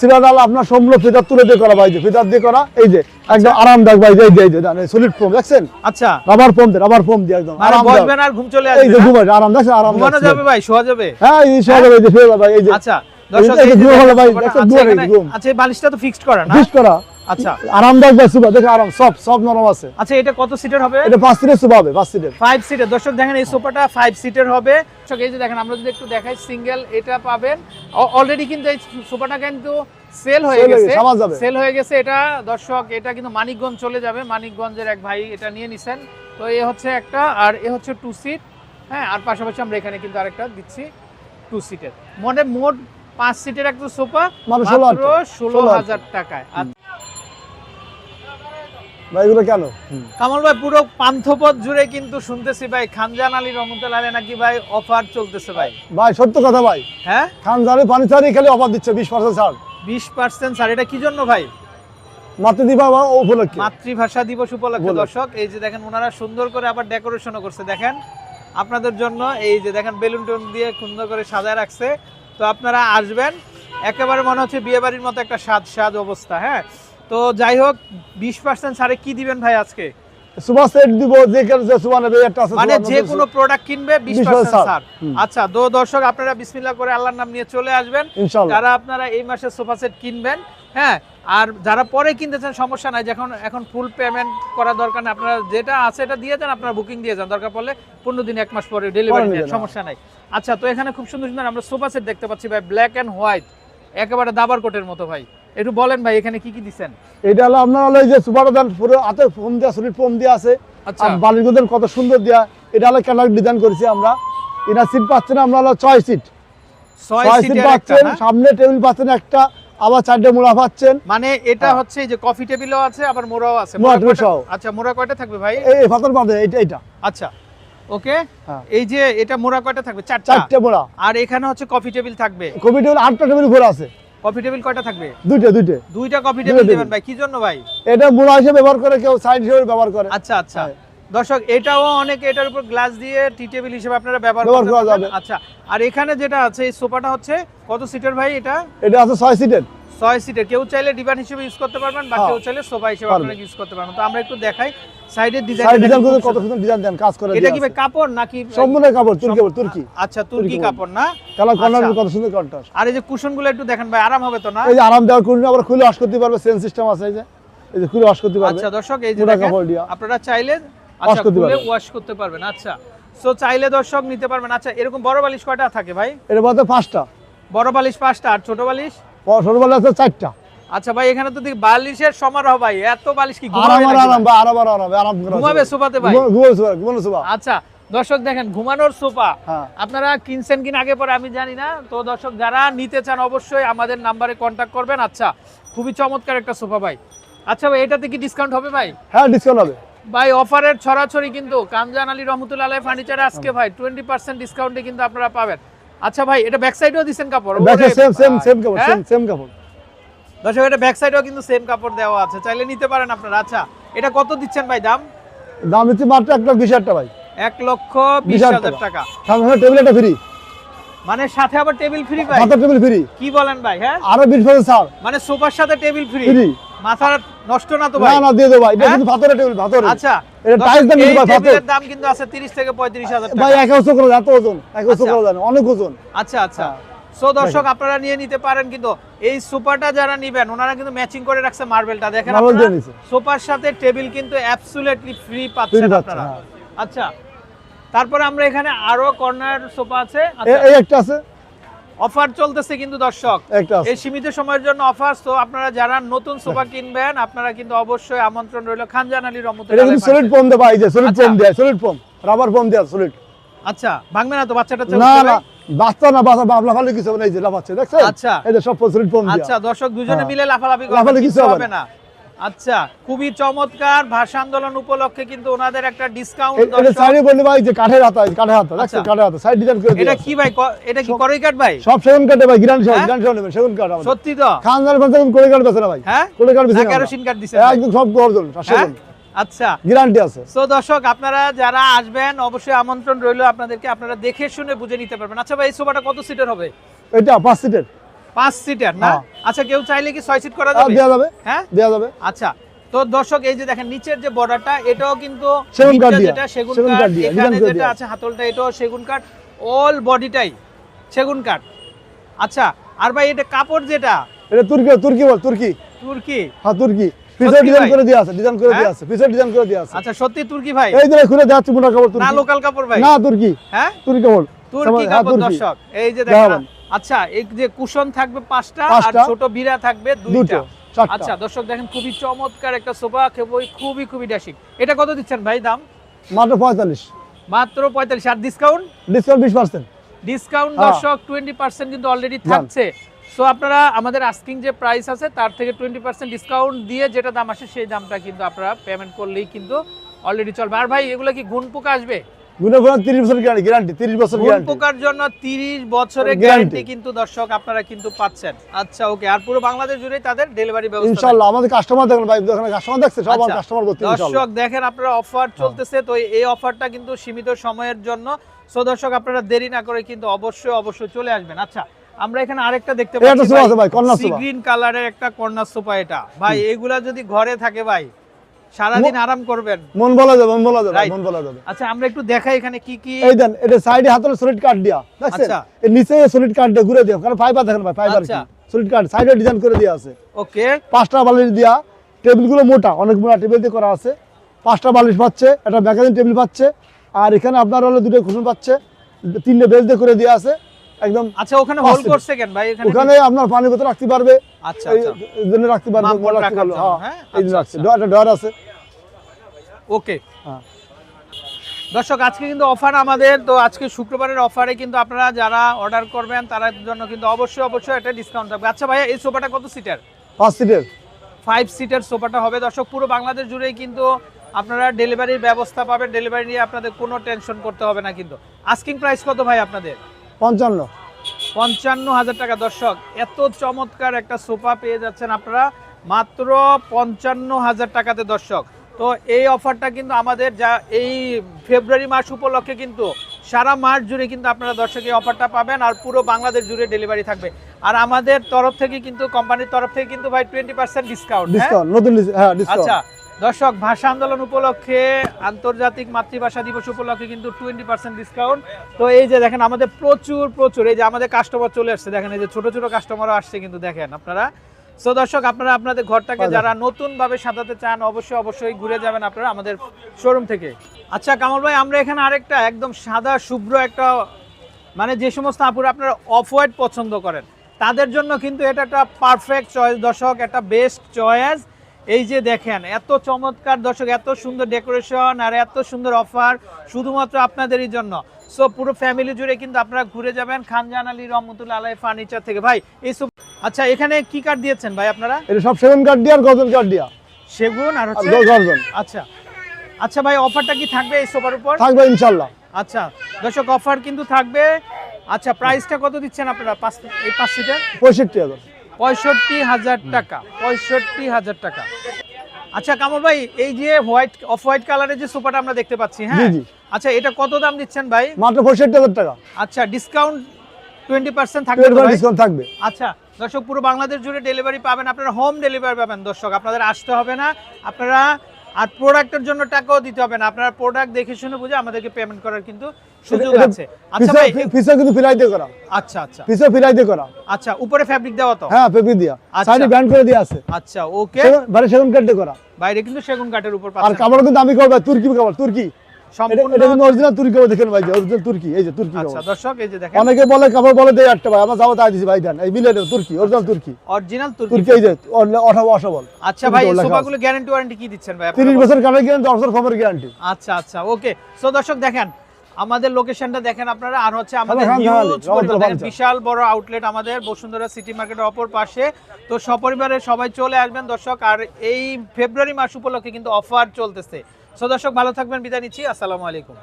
সিরাদাল আপনার সম্পূর্ণ ফিতার তুলে দিয়ে করা ভাই যে ফিতার দিয়ে করা এই যে একদম আরামদায়ক ভাই এই যে এই যে সলিড ফোম দেখছেন? আচ্ছা। রাবার ফোম দিয়ে রাবার ফোম দিয়ে একদম মানে আরামদায়ক। বসবেন আর ঘুম চলে এই আসবে যে ঘুমাই আরাম দেখছেন আরাম ঘুমানো যাবে ভাই শোয়া যাবে। হ্যাঁ এই সব এই যে ভাই এই যে। আচ্ছা দর্শক এই যে ঘুম হলো ভাই, আচ্ছা, ঘুম। আচ্ছা বালিশটা তো ফিক্সড করা না? ফিক্স করা। আচ্ছা। আরামদায়ক দেখে আরাম সব সব নরম আছে। আচ্ছা এটা কত সিটের হবে? এটা সিটের হবে সিটের সিটের দর্শক দেখেন এই সোফাটা সিটের হবে। দর্শক এই যে দেখেন আমরা যদি একটু দেখাই সিঙ্গেল এটা পাবেন। অলরেডি কিন্তু এই সোফাটা কিন্তু সেল হয়ে গেছে। গেছে, আমার যাবে। সেল হয়ে গেছে এটা। দর্শক এটা কিন্তু মানিকগঞ্জ চলে যাবে। মানিকগঞ্জের এক ভাই এটা নিয়ে নিছেন। তো এ হচ্ছে একটা আর এ হচ্ছে টু সিট হ্যাঁ আর পাশাপাশি আমরা এখানে কিন্তু আরেকটা দিচ্ছি টু সিটের মনে মোট পাঁচ সিটের একটা সোফা মানে ষোলো মাত্র হাজার। ষোলো ষোলো হাজার টাকায়। ভাই এগুলো কেন? কামাল ভাই পুরো পান্থপথ জুড়ে কিন্তু শুনতেছি ভাই খানজান আলী নাকি ভাই অফার চলতেছে ভাই? ভাই সত্য কথা ভাই। হ্যাঁ? খালি অফার দিচ্ছে বিশ পার্সেন্ট ছাড়। বিশ পার্সেন্ট স্যার এটা কি জন্য ভাই? মাতৃ দিবা বা উপলক্ষে। মাতৃভাষা দিবস উপলক্ষে। দর্শক এই যে দেখেন ওনারা সুন্দর করে আবার ডেকোরেশনও করছে। দেখেন আপনাদের জন্য এই যে দেখেন বেলুন টেলুন দিয়ে সুন্দর করে সাজায় রাখছে। তো আপনারা আসবেন একেবারে মনে হচ্ছে বিয়ে বাড়ির মতো একটা সাজ সাজ অবস্থা হ্যাঁ? তো যাই হোক বিশ পার্সেন্ট সারে কি দিবেন ভাই আজকে? সুবা সেট দিব যে কেউ যে সুবা নেবে একটা আছে মানে যে কোনো প্রোডাক্ট কিনবে 20% ছাড়। ছাড়। আচ্ছা তো দর্শক আপনারা বিসমিল্লাহ করে আল্লাহর নাম নিয়ে চলে আসবেন। যারা আপনারা এই মাসে সোফা সেট কিনবেন হ্যাঁ আর যারা পরে কিনতে চান সমস্যা নাই যখন এখন ফুল পেমেন্ট করা দরকার আপনারা যেটা আছে এটা দিয়ে যান আপনারা বুকিং দিয়ে যান দরকার পড়লে পনেরো দিন এক মাস পরে ডেলিভারি নেবেন, সমস্যা নাই। আচ্ছা তো এখানে খুব সুন্দর সুন্দর আমরা সোফা সেট দেখতে পাচ্ছি ভাই ব্ল্যাক অ্যান্ড হোয়াইট একেবারে দাবার কোটের মতো ভাই। একটু বলেন ভাই এখানে কি কি দিছেন? এটা হলো আপনার হলো এই যে সুপারটা দেন পুরো হাতে ফোম দেওয়া সলিড ফোম দেওয়া আছে। আচ্ছা। আর বালিরগুলো কত সুন্দর দেওয়া এটা হলো ক্যাটালগ ডিজাইন করেছি আমরা। এটা সিট পাচ্ছেন আমরা হলো ছয় সিট ছয় সিট পাচ্ছেন সামনে টেবিল পাচ্ছেন একটা আবার চারটে মোড়া পাচ্ছেন। মানে এটা হ্যাঁ। হচ্ছে যে কফি টেবিলও আছে আবার মোড়াও আছে। আচ্ছা মোড়া কয়টা থাকবে ভাই? এই ফাতর পাবে এইটা এইটা। আচ্ছা ওকে? হ্যাঁ। এই যে এটা মোড়া কয়টা থাকবে? চারটা। চারটে মোড়া। আর এখানে হচ্ছে কফি টেবিল থাকবে? কফি টেবিল আটটা টেবিল ঘোরা আছে। কফি টেবিল কয়টা থাকবে? দুইটা দুইটা। দুইটা কফি টেবিল দিবেন ভাই কি জন্য ভাই? এটা মোড়া হিসেবে ব্যবহার করে কেউ সাইড হিসেবে ব্যবহার করে। আচ্ছা আচ্ছা। হ্যাঁ। দর্শক এটাও অনেকে এটার উপর গ্লাস দিয়ে টি টেবিল হিসেবে আপনারা ব্যবহার করতে করা পারবেন। যাবে। আচ্ছা আর এখানে যেটা আছে এই সোফাটা হচ্ছে কত সিটের ভাই এটা? এটা আছে ছয় সিটের। ছয় সিটের কেউ চাইলে ডিভান হিসেবে ইউজ করতে পারবেন বা হ্যাঁ। কেউ চাইলে সোফা হিসেবে। আপনারা ইউজ করতে পারবেন। তো আমরা একটু দেখাই। সাইডের সাইড ডিজাইন ডিজাইন কত সুন্দর ডিজাইন দেন কাজ করে এটা কি ভাই কাপড় নাকি সম্পূর্ণ কাপড় তুর্কি কাপড় তুর্কি। আচ্ছা তুর্কি কাপড়। না? কালার কর্নার আচ্ছা। কত সুন্দর কন্ট্রাস্ট আর এই যে একটু দেখেন ভাই আরাম হবে তো না? এই যে আরাম দেওয়ার আবার খুলে ওয়াশ করতে পারবে সেন সিস্টেম আছে এই যে। এই যে খুলে ওয়াশ করতে পারবে। আচ্ছা দর্শক এই যে আপনারা চাইলে আচ্ছা খুলে ওয়াশ করতে পারবেন আচ্ছা। সো চাইলে দর্শক নিতে পারবেন আচ্ছা এরকম বড় বালিশ কয়টা থাকে ভাই? এটা বলতে পাঁচটা। বড় বালিশ পাঁচটা আর ছোট বালিশ? ছোটবেলা আছে চারটা। আচ্ছা ভাই এখানে তো দেখি বালিশের সমারোহ ভাই এত বালিশ কি ঘুমাবে আরাম ভাই? আরাম আরাম আরাম ঘুমাবে সোফাতে ভাই? ঘুমানো সোফা ঘুমানো সোফা। আচ্ছা দর্শক দেখেন ঘুমানোর সোফা। হ্যাঁ। আপনারা কিনছেন কিনা আগে পরে আমি জানি না তো দর্শক যারা নিতে চান অবশ্যই আমাদের নাম্বারে কন্ট্যাক্ট করবেন। আচ্ছা খুবই চমৎকার একটা সোফা ভাই। আচ্ছা ভাই এটাতে কি ডিসকাউন্ট হবে ভাই? হ্যাঁ ডিসকাউন্ট হবে। ভাই অফারের ছড়াছড়ি কিন্তু কামজান আলী রহমতুল্লাহ ফার্নিচার আজকে ভাই টোয়েন্টি পার্সেন্ট ডিসকাউন্টে কিন্তু আপনারা পাবেন। আচ্ছা ভাই এটা ব্যাক সাইডেও দিচ্ছেন কাপড় ব্যাকে সেম সেম। সেম কাপড় হ্যাঁ? সেম সেম কাপড়। দর্শক এটা ব্যাক সাইডেও কিন্তু সেম কাপড় দেওয়া আছে। চাইলে নিতে পারেন আপনারা। আচ্ছা এটা কত দিচ্ছেন ভাই দাম? দাম হচ্ছে মাত্র এক লাখ বিশ হাজার টাকা ভাই। এক লক্ষ বিশ বিশ হাজার হাজার টাকা। সামনে টেবিল একটা ফ্রি মানে সাথে আবার টেবিল ফ্রি ভাই? মাথার টেবিল ফ্রি কি বলেন ভাই হ্যাঁ? আরও বিশ পার্সেন্ট ছাড়। মানে সোফার সাথে টেবিল ফ্রি ফ্রি মাথা নষ্ট না তো ভাই? না দিয়ে দেবো ভাই। এটা? কিন্তু পাথরের টেবিল পাথরের আচ্ছা এটা দর্শক, দাম এই কিন্তু ভাই পাথর দাম কিন্তু আছে 30 থেকে 35 হাজার ভাই এক বছর করে এত ওজন এক বছর আচ্ছা। করে জানো অনেক ওজন। আচ্ছা আচ্ছা। সো দর্শক আপনারা নিয়ে নিতে পারেন কিন্তু এই সোফাটা যারা নিবেন ওনারা কিন্তু ম্যাচিং করে রাখছে মার্বেলটা দেখেন আপনারা সোফার সাথে টেবিল কিন্তু অ্যাবসলিউটলি ফ্রি পাচ্ছেন আপনারা। হ্যাঁ। আচ্ছা। তারপরে আমরা এখানে আরও কর্নার সোফা আছে। এই একটা আছে। অফার চলতেছে কিন্তু দর্শক এই সীমিত সময়ের জন্য অফার তো আপনারা যারা নতুন সোফা কিনবেন আপনারা কিন্তু অবশ্যই আমন্ত্রণ রইল খানজান আলী এটা কিন্তু সলিড ফোম দেওয়া এই যে সলিড আচ্ছা। ফোম দেয় সলিড ফোম রাবার ফোম দেওয়া সলিড আচ্ছা ভাঙবে না তো বাচ্চাটা না না বাচ্চা না বাচ্চা বাবলা ভালো কিছু হবে না এই যে লাফাচ্ছে দেখছেন? আচ্ছা। এই যে সব সলিড ফোম আচ্ছা দর্শক দুজনে হ্যাঁ। মিলে লাফালাফি লাফালাফি কিছু হবে না। আচ্ছা খুবই চমৎকার ভাষা আন্দোলন উপলক্ষে কিন্তু ওনাদের একটা ডিসকাউন্ট এটা সাইডে বললে ভাই যে কাঠের হাতা কাঠের হাতা আচ্ছা। কাঠের হাতা সাইড ডিজাইন করে এটা কি ভাই? এটা কি করই কাঠ ভাই? সব সেগুন কাঠে ভাই গ্রান্ড সহ হ্যাঁ? গ্রান্ড নেবেন সেগুন কাঠ সত্যি তো? খান জানের করে কাঠ বেছে না ভাই। হ্যাঁ? করে কাঠ বেছে না না কাঠ দিছেন একদম সব গর্জন হ্যাঁ? সেগুন। আচ্ছা। গ্যারান্টি আছে। সো দর্শক আপনারা যারা আসবেন অবশ্যই আমন্ত্রণ রইল আপনাদেরকে। আপনারা দেখে শুনে বুঝে নিতে পারবেন। আচ্ছা ভাই এই সোফাটা কত সিটের হবে? এটা পাঁচ সিটের পাঁচ সিটার না? হ্যাঁ। আচ্ছা কেউ চাইলে কি ছয় সিট করা যাবে? দেওয়া যাবে। হ্যাঁ? দেওয়া যাবে। আচ্ছা তো দর্শক এই যে দেখেন নিচের যে বর্ডারটা এটাও কিন্তু সেগুন কাঠ যেটা সেগুন কাঠ এখানে যেটা আছে হাতলটা এটাও সেগুন কাঠ অল বডিটাই সেগুন কাঠ। আচ্ছা আর ভাই এটা কাপড় যেটা? এটা তুর্কি তুর্কি বল তুর্কি। তুর্কি। হ্যাঁ তুর্কি। ডিজাইন করে আছে ডিজাইন করে হ্যাঁ? আছে ডিজাইন করে আছে। আচ্ছা সত্যি তুর্কি ভাই? এই যে খুলে দেখাচ্ছি মোটা কাপড় না লোকাল কাপড় ভাই? না তুর্কি। হ্যাঁ? তুর্কি কাপড়। তুর্কি হ্যাঁ, কাপড় দর্শক এই যে দেখেন। আচ্ছা এই যে কুশন থাকবে পাঁচটা আর ছোট বিরা থাকবে দুইটা। আচ্ছা দর্শক দেখেন খুবই চমৎকার একটা সোফা খুবই খুবই খুবই ড্যাশিং এটা কত দিচ্ছেন ভাই দাম? মাত্র পঁয়তাল্লিশ। মাত্র পঁয়তাল্লিশ। আর ডিসকাউন্ট ডিসকাউন্ট বিশ পার্সেন্ট ডিসকাউন্ট হ্যাঁ। দর্শক টোয়েন্টি পার্সেন্ট কিন্তু অলরেডি থাকছে। সো আপনারা আমাদের আস্কিং যে প্রাইস আছে তার থেকে টোয়েন্টি পার্সেন্ট ডিসকাউন্ট দিয়ে যেটা দাম আসে সেই দামটা কিন্তু আপনারা পেমেন্ট করলেই কিন্তু অলরেডি চলবে। আর ভাই এগুলো কি গুণ পোকা আসবে? গুনে গুনে বছর গ্যারান্টি গ্যারান্টি তিরিশ বছর গ্যারান্টি পোকার জন্য তিরিশ বছরের গ্যারান্টি কিন্তু দর্শক আপনারা কিন্তু পাচ্ছেন। আচ্ছা ওকে আর পুরো বাংলাদেশ জুড়ে তাদের ডেলিভারি ব্যবস্থা ইনশাল্লাহ আমাদের কাস্টমার দেখেন ভাই দেখেন কাস্টমার দেখছে সব আচ্ছা, কাস্টমার করতে ইনশাল্লাহ দর্শক দেখেন আপনারা অফার চলতেছে তো এই অফারটা কিন্তু সীমিত সময়ের জন্য। সো দর্শক আপনারা দেরি না করে কিন্তু অবশ্যই অবশ্যই চলে আসবেন। আচ্ছা আমরা এখানে আরেকটা দেখতে পাচ্ছি ভাই, গ্রিন কালারের একটা কর্নার সোফা এটা। ভাই এগুলা যদি ঘরে থাকে ভাই সারাদিন আরাম করবেন। মন বলা যাবে মন বলা যাবে মন বলা যাবে। আচ্ছা আমরা একটু দেখাই এখানে কি কি এই দেন এটা সাইডে সলিড কাট দিয়া দেখছেন? আচ্ছা। এর নিচে সলিড কাট দিয়ে ঘুরে দিও কারণ ফাইবার দেখেন ভাই ফাইবার কি। সলিড কাট সাইডে ডিজাইন করে দেওয়া আছে। ওকে পাঁচটা বালিশ দিয়া টেবিলগুলো মোটা অনেক মোটা টেবিল দিয়ে করা আছে। পাঁচটা বালিশ পাচ্ছে একটা ম্যাগাজিন টেবিল পাচ্ছে আর এখানে আপনার হলো দুটো কুশন পাচ্ছে তিনটে বেজ দিয়ে করে দেওয়া আছে। একদম আচ্ছা ওখানে করছে কেন? ভাই এখানে ওখানে আপনার রাখতে পারবে। আচ্ছা এই আচ্ছা। জন্য রাখতে পারবে মোড় রাখতে পারবে। হ্যাঁ হ্যাঁ? এই জন্য আচ্ছা, রাখছে। আচ্ছা। ডর আছে। ওকে হ্যাঁ। দর্শক আজকে কিন্তু অফার আমাদের তো আজকে শুক্রবারের অফারে কিন্তু আপনারা যারা অর্ডার করবেন তার জন্য কিন্তু অবশ্যই অবশ্যই একটা ডিসকাউন্ট থাকবে। আচ্ছা ভাইয়া এই সোফাটা কত সিটার পাঁচ সিটের ফাইভ সিটার সোফাটা হবে। দর্শক পুরো বাংলাদেশ জুড়েই কিন্তু আপনারা ডেলিভারির ব্যবস্থা পাবেন। ডেলিভারি নিয়ে আপনাদের কোনো টেনশন করতে হবে না কিন্তু। আস্কিং প্রাইস কত ভাই আপনাদের? পঞ্চান্ন। পঞ্চান্ন হাজার টাকা। দর্শক এত চমৎকার একটা সোফা পেয়ে যাচ্ছেন আপনারা। মাত্র পঞ্চান্ন হাজার টাকাতে দর্শক। তো এই অফারটা কিন্তু আমাদের যা এই ফেব্রুয়ারি মাস উপলক্ষে কিন্তু সারা মাস জুড়ে কিন্তু আপনারা দর্শক এই অফারটা পাবেন আর পুরো বাংলাদেশ জুড়ে ডেলিভারি থাকবে। আর আমাদের তরফ থেকে কিন্তু কোম্পানির তরফ থেকে কিন্তু ভাই টোয়েন্টি পার্সেন্ট ডিসকাউন্ট ডিসকাউন্ট নতুন হ্যাঁ ডিসকাউন্ট আচ্ছা দর্শক ভাষা আন্দোলন উপলক্ষে আন্তর্জাতিক মাতৃভাষা দিবস উপলক্ষে কিন্তু টোয়েন্টি পার্সেন্ট ডিসকাউন্ট তো এই যে দেখেন আমাদের প্রচুর প্রচুর এই যে আমাদের কাস্টমার চলে আসছে দেখেন এই যে ছোট ছোট কাস্টমারও আসছে কিন্তু দেখেন আপনারা। সো দর্শক আপনারা আপনাদের ঘরটাকে যারা নতুন ভাবে সাজাতে চান অবশ্যই অবশ্যই ঘুরে যাবেন আপনারা আমাদের শোরুম থেকে। আচ্ছা কামল ভাই আমরা এখানে আরেকটা একদম সাদা শুভ্র একটা মানে যে সমস্ত আপুরা আপনারা অফ হোয়াইট পছন্দ করেন তাদের জন্য কিন্তু এটা একটা পারফেক্ট চয়েস দর্শক একটা বেস্ট চয়েস এই যে দেখেন এত চমৎকার দর্শক এত সুন্দর ডেকোরেশন আর এত সুন্দর অফার শুধুমাত্র আপনাদেরই জন্য। সো পুরো ফ্যামিলি জুড়ে কিন্তু আপনারা ঘুরে যাবেন খানজান আলী রহমতুল্লাহ আলাই ফার্নিচার থেকে। ভাই এই সব আচ্ছা এখানে কি কাঠ দিয়েছেন ভাই আপনারা? এটা সব সেগুন কার্ড দিয়া আর গজন কার্ড দিয়া। সেগুন আর হচ্ছে আচ্ছা। আচ্ছা ভাই অফারটা কি থাকবে এই সোফার উপর? থাকবে ইনশাল্লাহ আচ্ছা দর্শক অফার কিন্তু থাকবে। আচ্ছা প্রাইসটা কত দিচ্ছেন আপনারা? পাঁচ এই পাঁচ সিটের পঁয়ষট্টি হাজার। পঁয়ষট্টি হাজার টাকা পঁয়ষট্টি হাজার টাকা। আচ্ছা কামল ভাই এই যে হোয়াইট অফ হোয়াইট কালারের যে সোফাটা আমরা দেখতে পাচ্ছি হ্যাঁ? আচ্ছা এটা কত দাম দিচ্ছেন ভাই? মাত্র পঁয়ষট্টি হাজার টাকা। আচ্ছা ডিসকাউন্ট টোয়েন্টি পার্সেন্ট থাকবে? ডিসকাউন্ট থাকবে। আচ্ছা দর্শক পুরো বাংলাদেশ জুড়ে ডেলিভারি পাবেন আপনারা হোম ডেলিভারি পাবেন দর্শক আপনাদের আসতে হবে না। আপনারা আর প্রোডাক্টের জন্য টাকাও দিতে হবে না। আপনারা প্রোডাক্ট দেখে শুনে বুঝে আমাদেরকে পেমেন্ট করার কিন্তু সুযোগ আছে। আচ্ছা ভাই ফিসা কিন্তু ফিলাই দিয়ে করা আচ্ছা আচ্ছা। ফিসা ফিলাই দিয়ে করা আচ্ছা উপরে ফেব্রিক দেওয়া তো? হ্যাঁ ফেব্রিক দিয়া। আচ্ছা। সাইডে ব্যান্ড করে দিয়ে আছে। আচ্ছা ওকে বাইরে সেগুন দিয়ে করা বাইরে কিন্তু সেগুন কাঠের উপর আর কাপড় কিন্তু আমি করব তুর্কি কাপড় তুর্কি। এটা সম্পূর্ণ এটা কিন্তু অরিজিনাল তুর্কি কাপড় দেখেন ভাই অরিজিনাল তুর্কি এই যে তুর্কি আচ্ছা কাপড় দর্শক এই যে দেখেন অনেকে বলে কাপড় বলে দেয় একটা ভাই আমার যাব তাই দিছি ভাই দেন। এই মিলে তুর্কি অরিজিনাল তুর্কি। অরিজিনাল তুর্কি। তুর্কি এই যে অঠাবো অসবল। আচ্ছা ভাই এই লেখা আছে। সোফাগুলো গ্যারান্টি ওয়ারেন্টি কি দিচ্ছেন ভাই আপনারা তিরিশ বলেন? বছর কাঠের গ্যারান্টি দশ বছর খবর গ্যারান্টি আচ্ছা আচ্ছা ওকে সো দর্শক দেখেন আমাদের লোকেশনটা দেখেন আপনারা আর হচ্ছে আমাদের রহমতুল্লাহ দেখেন, ফার্নিচার। বিশাল বড় আউটলেট আমাদের বসুন্ধরা সিটি মার্কেটের অপর পাশে। তো সপরিবারে সবাই চলে আসবেন দর্শক আর এই ফেব্রুয়ারি মাস উপলক্ষে কিন্তু অফার চলতেছে। সো দর্শক ভালো থাকবেন বিদায় নিচ্ছি। আসসালামু আলাইকুম।